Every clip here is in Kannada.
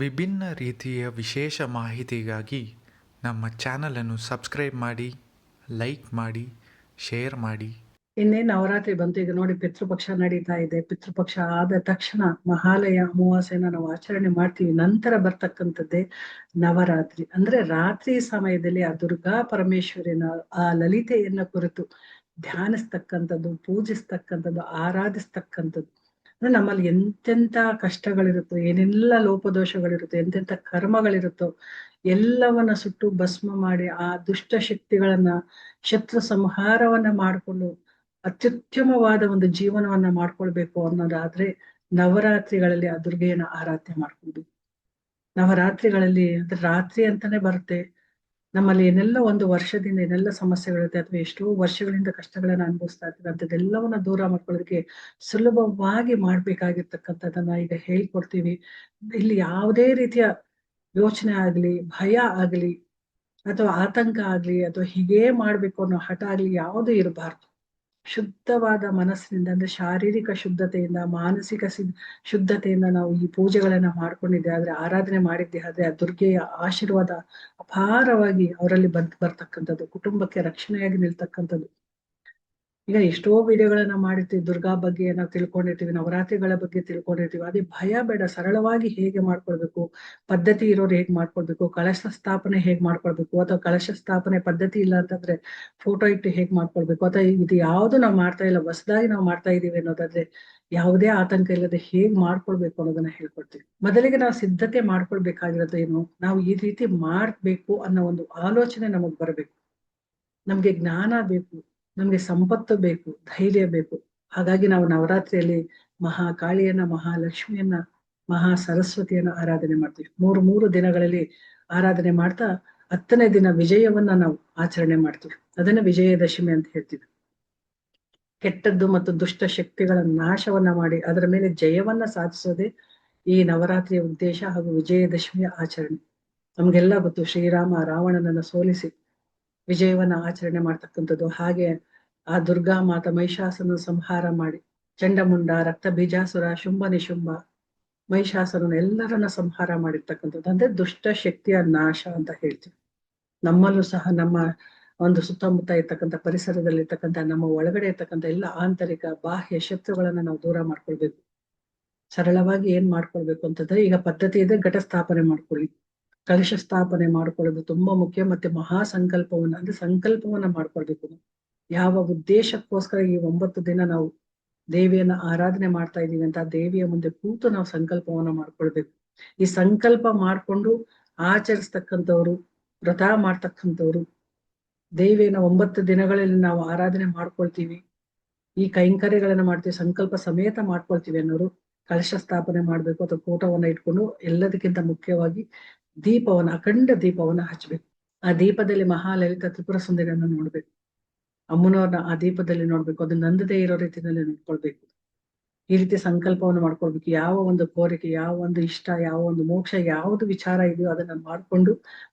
ವಿಭಿನ್ನ ರೀತಿಯ ವಿಶೇಷ ಮಾಹಿತಿಗಾಗಿ ನಮ್ಮ ಚಾನಲನ್ನು ಸಬ್ಸ್ಕ್ರೈಬ್ ಮಾಡಿ, ಲೈಕ್ ಮಾಡಿ, ಶೇರ್ ಮಾಡಿ. ಇನ್ನೇ ನವರಾತ್ರಿ ಬಂತು. ಈಗ ನೋಡಿ, ಪಿತೃಪಕ್ಷ ನಡೀತಾ ಇದೆ. ಪಿತೃಪಕ್ಷ ಆದ ತಕ್ಷಣ ಮಹಾಲಯ, ಅಮಾವಾಸ್ಯನ ನಾವು ಆಚರಣೆ ಮಾಡ್ತೀವಿ. ನಂತರ ಬರ್ತಕ್ಕಂಥದ್ದೇ ನವರಾತ್ರಿ. ಅಂದ್ರೆ ರಾತ್ರಿ ಸಮಯದಲ್ಲಿ ಆ ದುರ್ಗಾ ಪರಮೇಶ್ವರಿನ, ಆ ಲಲಿತೆಯನ್ನ ಕುರಿತು ಧ್ಯಾನಿಸ್ತಕ್ಕಂಥದ್ದು, ಪೂಜಿಸ್ತಕ್ಕಂಥದ್ದು, ಆರಾಧಿಸ್ತಕ್ಕಂಥದ್ದು. ನಮ್ಮಲ್ಲಿ ಎಂತೆಂತ ಕಷ್ಟಗಳಿರುತ್ತೋ, ಏನೆಲ್ಲ ಲೋಪದೋಷಗಳಿರುತ್ತೋ, ಎಂತೆಂತ ಕರ್ಮಗಳಿರುತ್ತೋ, ಎಲ್ಲವನ್ನ ಸುಟ್ಟು ಭಸ್ಮ ಮಾಡಿ ಆ ದುಷ್ಟ ಶಕ್ತಿಗಳನ್ನ, ಶತ್ರು ಸಂಹಾರವನ್ನ ಮಾಡಿಕೊಂಡು ಅತ್ಯುತ್ತಮವಾದ ಒಂದು ಜೀವನವನ್ನ ಮಾಡ್ಕೊಳ್ಬೇಕು ಅನ್ನೋದಾದ್ರೆ ನವರಾತ್ರಿಗಳಲ್ಲಿ ಆ ದುರ್ಗೆಯನ್ನ ಆರಾಧನೆ ಮಾಡ್ಕೊಂಡು ನವರಾತ್ರಿಗಳಲ್ಲಿ ಅಂದ್ರೆ ರಾತ್ರಿ ಅಂತಾನೆ ಬರುತ್ತೆ. ನಮ್ಮಲ್ಲಿ ಏನೆಲ್ಲ ಒಂದು ವರ್ಷದಿಂದ ಏನೆಲ್ಲ ಸಮಸ್ಯೆಗಳಿರುತ್ತೆ ಅಥವಾ ಎಷ್ಟೋ ವರ್ಷಗಳಿಂದ ಕಷ್ಟಗಳನ್ನ ಅನುಭವಿಸ್ತಾ ಇರ್ತೀವಿ ಅಂತದೆಲ್ಲವನ್ನ ದೂರ ಮಾಡ್ಕೊಳ್ಳೋದಕ್ಕೆ ಸುಲಭವಾಗಿ ಮಾಡ್ಬೇಕಾಗಿರ್ತಕ್ಕಂಥದ್ದನ್ನ ಈಗ ಹೇಳ್ಕೊಡ್ತೀವಿ. ಇಲ್ಲಿ ಯಾವುದೇ ರೀತಿಯ ಯೋಚನೆ ಆಗ್ಲಿ, ಭಯ ಆಗ್ಲಿ, ಅಥವಾ ಆತಂಕ ಆಗ್ಲಿ, ಅಥವಾ ಹೀಗೇ ಮಾಡ್ಬೇಕು ಅನ್ನೋ ಹಠ ಆಗ್ಲಿ ಯಾವುದು ಇರಬಾರ್ದು. ಶುದ್ಧವಾದ ಮನಸ್ಸಿನಿಂದ, ಅಂದ್ರೆ ಶಾರೀರಿಕ ಶುದ್ಧತೆಯಿಂದ, ಮಾನಸಿಕ ಶುದ್ಧತೆಯಿಂದ ನಾವು ಈ ಪೂಜೆಗಳನ್ನ ಮಾಡ್ಕೊಂಡಿದ್ದೆ. ಆದ್ರೆ ಆರಾಧನೆ ಮಾಡಿದ್ದೆ. ಆದ್ರೆ ಆ ದುರ್ಗೆಯ ಆಶೀರ್ವಾದ ಅಪಾರವಾಗಿ ಅವರಲ್ಲಿ ಬಂದ್, ಬರ್ತಕ್ಕಂಥದ್ದು. ಕುಟುಂಬಕ್ಕೆ ರಕ್ಷಣೆಯಾಗಿ ನಿಲ್ತಕ್ಕಂಥದ್ದು. ಈಗ ಎಷ್ಟೋ ವಿಡಿಯೋಗಳನ್ನ ಮಾಡಿರ್ತೀವಿ, ದುರ್ಗಾ ಬಗ್ಗೆ ನಾವು ತಿಳ್ಕೊಂಡಿರ್ತೀವಿ, ನವರಾತ್ರಿಗಳ ಬಗ್ಗೆ ತಿಳ್ಕೊಂಡಿರ್ತೀವಿ. ಅದೇ ಭಯ ಬೇಡ, ಸರಳವಾಗಿ ಹೇಗೆ ಮಾಡ್ಕೊಳ್ಬೇಕು, ಪದ್ಧತಿ ಇರೋರು ಹೇಗೆ ಮಾಡ್ಕೊಳ್ಬೇಕು ಕಳಶ ಸ್ಥಾಪನೆ ಹೇಗೆ ಮಾಡ್ಕೊಳ್ಬೇಕು, ಅಥವಾ ಕಳಶ ಸ್ಥಾಪನೆ ಪದ್ಧತಿ ಇಲ್ಲ ಅಂತಂದ್ರೆ ಫೋಟೋ ಇಟ್ಟು ಹೇಗೆ ಮಾಡ್ಕೊಳ್ಬೇಕು, ಅಥವಾ ಇದು ಯಾವುದು ನಾವು ಮಾಡ್ತಾ ಇಲ್ಲ, ಹೊಸದಾಗಿ ನಾವು ಮಾಡ್ತಾ ಇದೀವಿ ಅನ್ನೋದಾದ್ರೆ ಯಾವುದೇ ಆತಂಕ ಇಲ್ಲದೆ ಹೇಗ್ ಮಾಡ್ಕೊಳ್ಬೇಕು ಅನ್ನೋದನ್ನ ಹೇಳ್ಕೊಡ್ತೀವಿ. ಮೊದಲಿಗೆ ನಾವು ಸಿದ್ಧತೆ ಮಾಡ್ಕೊಳ್ಬೇಕಾಗಿರೋದು ಏನು? ನಾವು ಈ ರೀತಿ ಮಾಡ್ಬೇಕು ಅನ್ನೋ ಒಂದು ಆಲೋಚನೆ ನಮಗ್ ಬರ್ಬೇಕು. ನಮ್ಗೆ ಜ್ಞಾನ ಬೇಕು. ನಮ್ಗೆ ಸಂಪತ್ತು ಬೇಕು, ಧೈರ್ಯ ಬೇಕು. ಹಾಗಾಗಿ ನಾವು ನವರಾತ್ರಿಯಲ್ಲಿ ಮಹಾಕಾಳಿಯನ್ನ ಮಹಾಲಕ್ಷ್ಮಿಯನ್ನ ಮಹಾ ಸರಸ್ವತಿಯನ್ನ ಆರಾಧನೆ ಮಾಡ್ತೀವಿ. ಮೂರು ಮೂರು ದಿನಗಳಲ್ಲಿ ಆರಾಧನೆ ಮಾಡ್ತಾ ಹತ್ತನೇ ದಿನ ವಿಜಯವನ್ನ ನಾವು ಆಚರಣೆ ಮಾಡ್ತೀವಿ. ಅದನ್ನ ವಿಜಯದಶಮಿ ಅಂತ ಹೇಳ್ತೀವಿ. ಕೆಟ್ಟದ್ದು ಮತ್ತು ದುಷ್ಟ ಶಕ್ತಿಗಳ ನಾಶವನ್ನ ಮಾಡಿ ಅದರ ಮೇಲೆ ಜಯವನ್ನ ಸಾಧಿಸೋದೇ ಈ ನವರಾತ್ರಿಯ ಉದ್ದೇಶ ಹಾಗೂ ವಿಜಯದಶಮಿಯ ಆಚರಣೆ. ನಮ್ಗೆಲ್ಲ ಗೊತ್ತು ಶ್ರೀರಾಮ, ರಾವಣನನ್ನ ಸೋಲಿಸಿ ವಿಜಯವನ್ನ ಆಚರಣೆ ಮಾಡ್ತಕ್ಕಂಥದ್ದು. ಹಾಗೆ ಆ ದುರ್ಗಾ ಮಾತ ಮಹಿಷಾಸನ ಸಂಹಾರ ಮಾಡಿ. ಚಂಡಮುಂಡ ರಕ್ತ ಬೀಜಾಸುರ ಶುಂಭ ನಿಶುಂಭ, ಮಹಿಷಾಸುರನ ಎಲ್ಲರನ್ನ ಸಂಹಾರ ಮಾಡಿರ್ತಕ್ಕಂಥದ್ದು. ಅಂದ್ರೆ ದುಷ್ಟ ಶಕ್ತಿಯ ನಾಶ ಅಂತ ಹೇಳ್ತೀವಿ. ನಮ್ಮಲ್ಲೂ ಸಹ ನಮ್ಮ ಒಂದು ಸುತ್ತಮುತ್ತ ಇರ್ತಕ್ಕಂಥ ಪರಿಸರದಲ್ಲಿ ಇರ್ತಕ್ಕಂಥ ನಮ್ಮ ಒಳಗಡೆ ಇರ್ತಕ್ಕಂಥ ಎಲ್ಲ ಆಂತರಿಕ, ಬಾಹ್ಯ ಶತ್ರುಗಳನ್ನ ನಾವು ದೂರ ಮಾಡ್ಕೊಳ್ಬೇಕು. ಸರಳವಾಗಿ ಏನ್ ಮಾಡ್ಕೊಳ್ಬೇಕು ಅಂತಂದ್ರೆ ಈಗ ಪದ್ಧತಿ ಇದೆ, ಘಟ ಸ್ಥಾಪನೆ ಮಾಡ್ಕೊಳ್ಳಿ. ಕಲಶ ಸ್ಥಾಪನೆ ಮಾಡ್ಕೊಳ್ಳೋದು ತುಂಬಾ ಮುಖ್ಯ. ಮತ್ತೆ ಮಹಾ ಸಂಕಲ್ಪವನ್ನ ಅಂದ್ರೆ ಸಂಕಲ್ಪವನ್ನ ಮಾಡ್ಕೊಳ್ಬೇಕು. ಯಾವ ಉದ್ದೇಶಕ್ಕೋಸ್ಕರ ಈ ಒಂಬತ್ತು ದಿನ ನಾವು ದೇವಿಯನ್ನ ಆರಾಧನೆ ಮಾಡ್ತಾ ಇದ್ದೀವಿ ಅಂತ ದೇವಿಯ ಮುಂದೆ ಕೂತು ನಾವು ಸಂಕಲ್ಪವನ್ನ ಮಾಡ್ಕೊಳ್ಬೇಕು. ಈ ಸಂಕಲ್ಪ ಮಾಡ್ಕೊಂಡು ಆಚರಿಸ್ತಕ್ಕಂಥವ್ರು, ವ್ರತ ಮಾಡ್ತಕ್ಕಂಥವ್ರು, ದೇವಿಯನ್ನ ಒಂಬತ್ತು ದಿನಗಳಲ್ಲಿ ನಾವು ಆರಾಧನೆ ಮಾಡ್ಕೊಳ್ತೀವಿ, ಈ ಕೈಂಕರ್ಯಗಳನ್ನ ಮಾಡ್ತೀವಿ, ಸಂಕಲ್ಪ ಸಮೇತ ಮಾಡ್ಕೊಳ್ತೀವಿ ಅನ್ನೋರು ಕಲಶ ಸ್ಥಾಪನೆ ಮಾಡ್ಬೇಕು ಅಥವಾ ಕೂಟವನ್ನ ಇಟ್ಕೊಂಡು ಎಲ್ಲದಕ್ಕಿಂತ ಮುಖ್ಯವಾಗಿ ದೀಪವನ್ನ, ಅಖಂಡ ದೀಪವನ್ನ ಹಚ್ಬೇಕು. ಆ ದೀಪದಲ್ಲಿ ಮಹಾಲಲಿತ ತ್ರಿಪುರ ಸುಂದರಿಯನ್ನು ನೋಡ್ಬೇಕು. ಅಮ್ಮನವ್ರನ್ನ ಆ ದೀಪದಲ್ಲಿ ನೋಡ್ಬೇಕು, ಅದು ನಂದದೇ ಇರೋ ರೀತಿಯಲ್ಲಿ ನೋಡ್ಕೊಳ್ಬೇಕು. ಈ ರೀತಿ ಸಂಕಲ್ಪವನ್ನು ಮಾಡ್ಕೊಳ್ಬೇಕು. ಯಾವ ಒಂದು ಕೋರಿಕೆ, ಯಾವ ಒಂದು ಇಷ್ಟ, ಯಾವ ಒಂದು ಮೋಕ್ಷ, ಯಾವ್ದು ವಿಚಾರ ಇದೆಯೋ ಅದನ್ನ ಮಾಡ್ಕೊಂಡು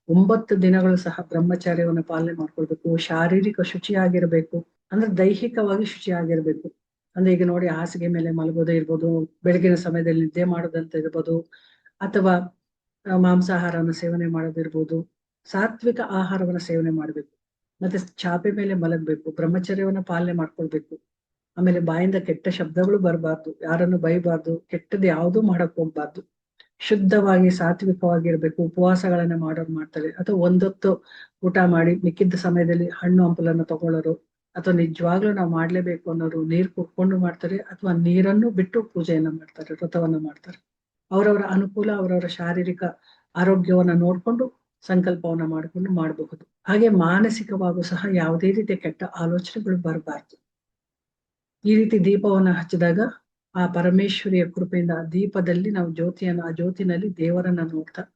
ಒಂಬತ್ತು ದಿನಗಳು ಸಹ ಬ್ರಹ್ಮಚಾರ್ಯವನ್ನು ಪಾಲನೆ ಮಾಡ್ಕೊಳ್ಬೇಕು. ಶಾರೀರಿಕ ಶುಚಿಯಾಗಿರ್ಬೇಕು. ಅಂದ್ರೆ ದೈಹಿಕವಾಗಿ ಶುಚಿಯಾಗಿರ್ಬೇಕು. ಅಂದ್ರೆ ಈಗ ನೋಡಿ ಹಾಸಿಗೆ ಮೇಲೆ ಮಲಗೋದೇ ಇರ್ಬೋದು, ಬೆಳಗಿನ ಸಮಯದಲ್ಲಿ ನಿದ್ದೆ ಮಾಡೋದಂತ ಇರ್ಬೋದು, ಅಥವಾ ಮಾಂಸಾಹಾರವನ್ನು ಸೇವನೆ ಮಾಡೋದಿರ್ಬೋದು, ಸಾತ್ವಿಕ ಆಹಾರವನ್ನು ಸೇವನೆ ಮಾಡ್ಬೇಕು. ಮತ್ತೆ ಚಾಪೆ ಮೇಲೆ ಮಲಗಬೇಕು, ಬ್ರಹ್ಮಚರ್ಯವನ್ನ ಪಾಲನೆ ಮಾಡ್ಕೊಳ್ಬೇಕು. ಆಮೇಲೆ ಬಾಯಿಂದ ಕೆಟ್ಟ ಶಬ್ದಗಳು ಬರಬಾರ್ದು, ಯಾರನ್ನು ಬೈಬಾರ್ದು, ಕೆಟ್ಟದ್ದು ಯಾವ್ದು ಮಾಡಕ್ ಹೋಗ್ಬಾರ್ದು. ಶುದ್ಧವಾಗಿ, ಸಾತ್ವಿಕವಾಗಿರ್ಬೇಕು, ಉಪವಾಸಗಳನ್ನ ಮಾಡೋರು ಮಾಡ್ತಾರೆ. ಅಥವಾ ಒಂದೊತ್ತು ಊಟ ಮಾಡಿ, ಮಿಕ್ಕಿದ್ದ ಸಮಯದಲ್ಲಿ ಹಣ್ಣು ಹಂಪಲನ್ನು ತಗೊಳ್ಳೋರು, ಅಥವಾ ನಿಜವಾಗ್ಲೂ ನಾವು ಮಾಡ್ಲೇಬೇಕು ಅನ್ನೋರು, ನೀರ್ ಕುಡ್ಕೊಂಡು ಮಾಡ್ತಾರೆ, ಅಥವಾ ನೀರನ್ನು ಬಿಟ್ಟು ಪೂಜೆಯನ್ನ ಮಾಡ್ತಾರೆ, ವ್ರತವನ್ನ ಮಾಡ್ತಾರೆ. ಅವರವರ ಅನುಕೂಲ, ಅವರವರ ಶಾರೀರಿಕ ಆರೋಗ್ಯವನ್ನ ನೋಡ್ಕೊಂಡು ಸಂಕಲ್ಪವನ್ನ ಮಾಡಿಕೊಂಡು ಮಾಡಬಹುದು. ಹಾಗೆ ಮಾನಸಿಕವಾಗೂ ಸಹ ಯಾವುದೇ ರೀತಿಯ ಕೆಟ್ಟ ಆಲೋಚನೆಗಳು ಬರಬಾರ್ದು. ಈ ರೀತಿ ದೀಪವನ್ನ ಹಚ್ಚಿದಾಗ ಆ ಪರಮೇಶ್ವರಿಯ ಕೃಪೆಯಿಂದ ಆ ದೀಪದಲ್ಲಿ ನಾವು ಜ್ಯೋತಿಯನ್ನ, ಆ ಜ್ಯೋತಿನಲ್ಲಿ ದೇವರನ್ನ ನೋಡ್ತಾ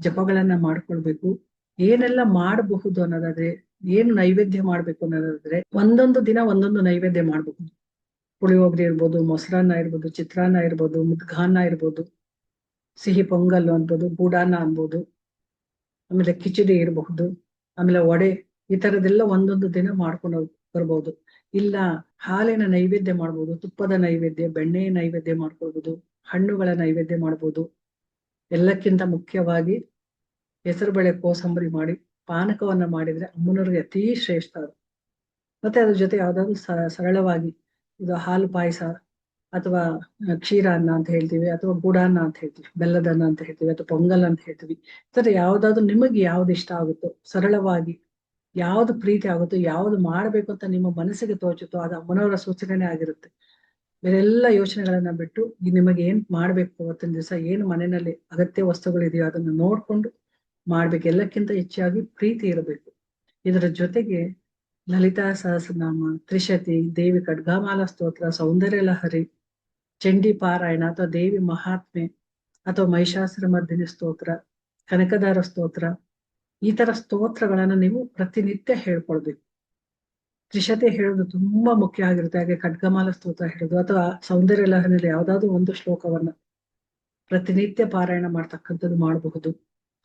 ಜಪಗಳನ್ನ ಮಾಡ್ಕೊಳ್ಬೇಕು. ಏನೆಲ್ಲ ಮಾಡಬಹುದು ಅನ್ನೋದಾದ್ರೆ, ಏನು ನೈವೇದ್ಯ ಮಾಡ್ಬೇಕು ಅನ್ನೋದಾದ್ರೆ, ಒಂದೊಂದು ದಿನ ಒಂದೊಂದು ನೈವೇದ್ಯ ಮಾಡ್ಬೇಕು. ಪುಳಿಯೋಗರೆ ಇರ್ಬೋದು, ಮೊಸರನ್ನ ಇರ್ಬೋದು, ಚಿತ್ರಾನ್ನ ಇರ್ಬೋದು ಮುದ್ಗಾನ್ನ ಇರ್ಬೋದು, ಸಿಹಿ ಪೊಂಗಲ್ ಅನ್ಬೋದು ಬೂಡಾನ ಅನ್ಬೋದು. ಆಮೇಲೆ ಕಿಚಡಿ ಇರಬಹುದು, ಆಮೇಲೆ ವಡೆ, ಈ ತರದೆಲ್ಲ ಒಂದೊಂದು ದಿನ ಮಾಡ್ಕೊಂಡು ಬರ್ಬೋದು. ಇಲ್ಲ ಹಾಲಿನ ನೈವೇದ್ಯ ಮಾಡ್ಬೋದು, ತುಪ್ಪದ ನೈವೇದ್ಯ, ಬೆಣ್ಣೆಯ ನೈವೇದ್ಯ ಮಾಡ್ಕೊಳ್ಬೋದು, ಹಣ್ಣುಗಳ ನೈವೇದ್ಯ ಮಾಡ್ಬೋದು. ಎಲ್ಲಕ್ಕಿಂತ ಮುಖ್ಯವಾಗಿ ಹೆಸರುಬೇಳೆ ಕೋಸಂಬರಿ ಮಾಡಿ, ಪಾನಕವನ್ನ ಮಾಡಿದ್ರೆ ಅಮ್ಮನವ್ರಿಗೆ ಅತೀ ಶ್ರೇಷ್ಠ ಅದು. ಮತ್ತೆ ಅದ್ರ ಜೊತೆ ಯಾವ್ದಾದ್ರು ಸರಳವಾಗಿ ಇದು ಹಾಲು ಪಾಯಸ ಅಥವಾ ಕ್ಷೀರ ಅನ್ನ ಅಂತ ಹೇಳ್ತೀವಿ, ಅಥವಾ ಗುಡಾನ್ನ ಅಂತ ಹೇಳ್ತೀವಿ ಬೆಲ್ಲದ ಅನ್ನ ಅಂತ ಹೇಳ್ತೀವಿ, ಅಥವಾ ಪೊಂಗಲ್ ಅಂತ ಹೇಳ್ತೀವಿ ತರ ಯಾವ್ದಾದ್ರು ನಿಮಗೆ ಯಾವ್ದು ಇಷ್ಟ ಆಗುತ್ತೋ, ಸರಳವಾಗಿ ಯಾವ್ದು ಪ್ರೀತಿ ಆಗುತ್ತೋ, ಯಾವ್ದು ಮಾಡ್ಬೇಕು ಅಂತ ನಿಮ್ಮ ಮನಸ್ಸಿಗೆ ತೋಚುತ್ತೋ, ಅದು ಅಮ್ಮನವರ ಸೂಚನೆ ಆಗಿರುತ್ತೆ. ಬೇರೆಲ್ಲ ಯೋಚನೆಗಳನ್ನ ಬಿಟ್ಟು ನಿಮಗೆ ಏನ್ ಮಾಡ್ಬೇಕು ಅವತ್ತಿನ ದಿವಸ, ಏನು ಮನೆಯಲ್ಲಿ ಅಗತ್ಯ ವಸ್ತುಗಳಿದೆಯೋ ಅದನ್ನ ನೋಡ್ಕೊಂಡು ಮಾಡ್ಬೇಕು. ಎಲ್ಲಕ್ಕಿಂತ ಹೆಚ್ಚಾಗಿ ಪ್ರೀತಿ ಇರಬೇಕು. ಇದರ ಜೊತೆಗೆ ಲಲಿತಾ ಸಹಸ್ರನಾಮ, ತ್ರಿಶತಿ, ದೇವಿ ಖಡ್ಗಾಮಾಲ ಸ್ತೋತ್ರ ಸೌಂದರ್ಯ ಲಹರಿ ಚಂಡಿ ಪಾರಾಯಣ ಅಥವಾ ದೇವಿ ಮಹಾತ್ಮೆ ಅಥವಾ ಮಹಿಷಾಸುರ ಮರ್ದಿನಿ ಸ್ತೋತ್ರ, ಕನಕದಾರ ಸ್ತೋತ್ರ, ಈ ತರ ಸ್ತೋತ್ರಗಳನ್ನ ನೀವು ಪ್ರತಿನಿತ್ಯ ಹೇಳ್ಕೊಳ್ಬೇಕು. ತ್ರಿಶತೆ ಹೇಳೋದು ತುಂಬಾ ಮುಖ್ಯ ಆಗಿರುತ್ತೆ. ಹಾಗೆ ಖಡ್ಗಮಾಲ ಸ್ತೋತ್ರ ಹೇಳೋದು ಅಥವಾ ಸೌಂದರ್ಯ ಲಹರಿಯಲ್ಲಿ ಯಾವ್ದಾದ್ರು ಒಂದು ಶ್ಲೋಕವನ್ನ ಪ್ರತಿನಿತ್ಯ ಪಾರಾಯಣ ಮಾಡ್ತಕ್ಕಂಥದ್ದು ಮಾಡಬಹುದು.